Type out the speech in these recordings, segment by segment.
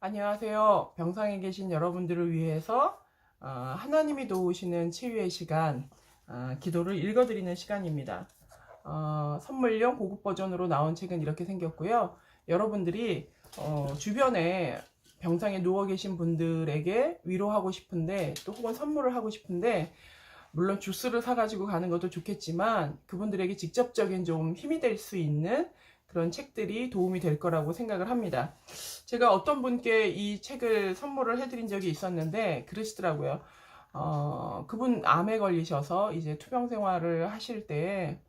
안녕하세요. 병상에 계신 여러분들을 위해서 어, 하나님이 도우시는 치유의 시간, 어, 기도를 읽어드리는 시간입니다. 어, 선물용 고급 버전으로 나온 책은 이렇게 생겼고요. 여러분들이 어, 주변에 병상에 누워 계신 분들에게 위로하고 싶은데 또 혹은 선물을 하고 싶은데 물론 주스를 사가지고 가는 것도 좋겠지만 그분들에게 직접적인 좀 힘이 될 수 있는 그런 책들이 도움이 될 거라고 생각을 합니다. 제가 어떤 분께 이 책을 선물을 해드린 적이 있었는데 그러시더라고요. 어, 그분 암에 걸리셔서 이제 투병 생활을 하실 때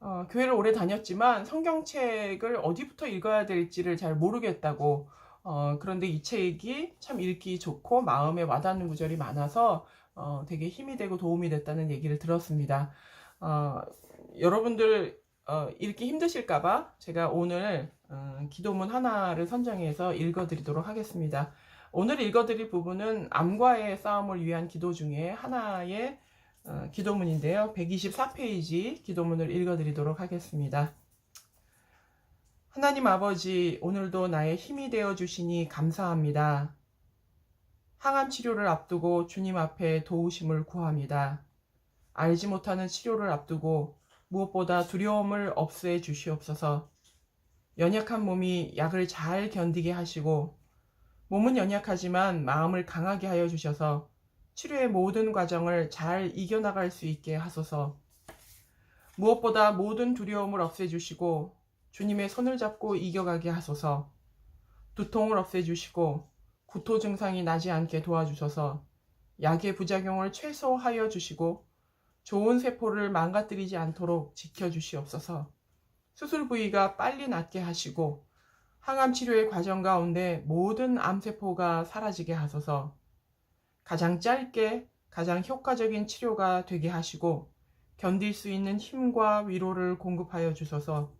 어, 교회를 오래 다녔지만 성경책을 어디부터 읽어야 될지를 잘 모르겠다고 어, 그런데 이 책이 참 읽기 좋고 마음에 와닿는 구절이 많아서 어, 되게 힘이 되고 도움이 됐다는 얘기를 들었습니다. 어, 여러분들 어, 읽기 힘드실까봐 제가 오늘 어, 기도문 하나를 선정해서 읽어드리도록 하겠습니다. 오늘 읽어드릴 부분은 암과의 싸움을 위한 기도 중에 하나의 어, 기도문인데요. 124페이지 기도문을 읽어드리도록 하겠습니다. 하나님 아버지, 오늘도 나의 힘이 되어 주시니 감사합니다. 항암 치료를 앞두고 주님 앞에 도우심을 구합니다. 알지 못하는 치료를 앞두고 무엇보다 두려움을 없애 주시옵소서. 연약한 몸이 약을 잘 견디게 하시고 몸은 연약하지만 마음을 강하게 하여 주셔서 치료의 모든 과정을 잘 이겨나갈 수 있게 하소서. 무엇보다 모든 두려움을 없애주시고 주님의 손을 잡고 이겨가게 하소서. 두통을 없애주시고 구토 증상이 나지 않게 도와주셔서 약의 부작용을 최소화하여 주시고 좋은 세포를 망가뜨리지 않도록 지켜주시옵소서. 수술 부위가 빨리 낫게 하시고 항암 치료의 과정 가운데 모든 암세포가 사라지게 하소서. 가장 짧게 가장 효과적인 치료가 되게 하시고 견딜 수 있는 힘과 위로를 공급하여 주소서.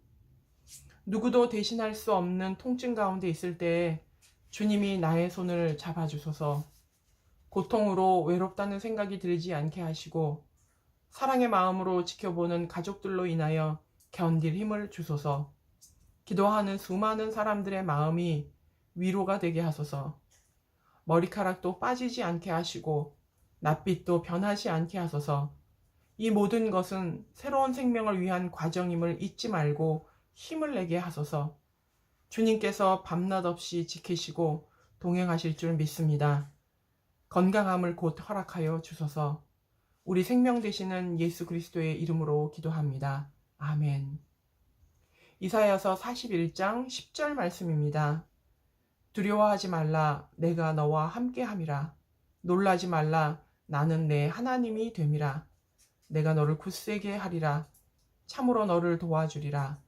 누구도 대신할 수 없는 통증 가운데 있을 때 주님이 나의 손을 잡아주소서. 고통으로 외롭다는 생각이 들지 않게 하시고 사랑의 마음으로 지켜보는 가족들로 인하여 견딜 힘을 주소서. 기도하는 수많은 사람들의 마음이 위로가 되게 하소서. 머리카락도 빠지지 않게 하시고 낯빛도 변하지 않게 하소서. 이 모든 것은 새로운 생명을 위한 과정임을 잊지 말고 힘을 내게 하소서. 주님께서 밤낮 없이 지키시고 동행하실 줄 믿습니다. 건강함을 곧 허락하여 주소서. 우리 생명 되시는 예수 그리스도의 이름으로 기도합니다. 아멘. 이사야서 41장 10절 말씀입니다. 두려워하지 말라 내가 너와 함께 함이라 놀라지 말라 나는 내 하나님이 됨이라 내가 너를 굳세게 하리라 참으로 너를 도와주리라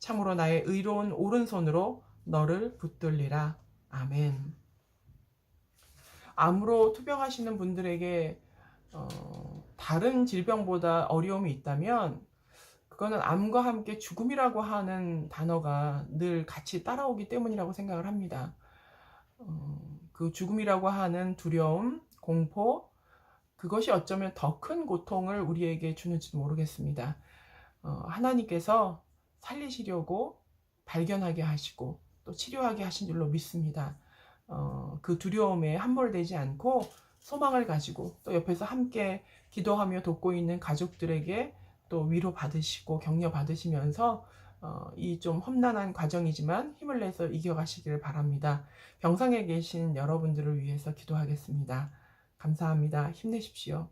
참으로 나의 의로운 오른손으로 너를 붙들리라 아멘. 암으로 투병하시는 분들에게 어, 다른 질병보다 어려움이 있다면 그거는 암과 함께 죽음이라고 하는 단어가 늘 같이 따라오기 때문이라고 생각을 합니다. 어, 그 죽음이라고 하는 두려움, 공포, 그것이 어쩌면 더 큰 고통을 우리에게 주는지도 모르겠습니다. 어, 하나님께서 살리시려고 발견하게 하시고 또 치료하게 하신 줄로 믿습니다. 어, 그 두려움에 함몰되지 않고 소망을 가지고 또 옆에서 함께 기도하며 돕고 있는 가족들에게 또 위로 받으시고 격려 받으시면서 어, 이 좀 험난한 과정이지만 힘을 내서 이겨가시기를 바랍니다. 병상에 계신 여러분들을 위해서 기도하겠습니다. 감사합니다. 힘내십시오.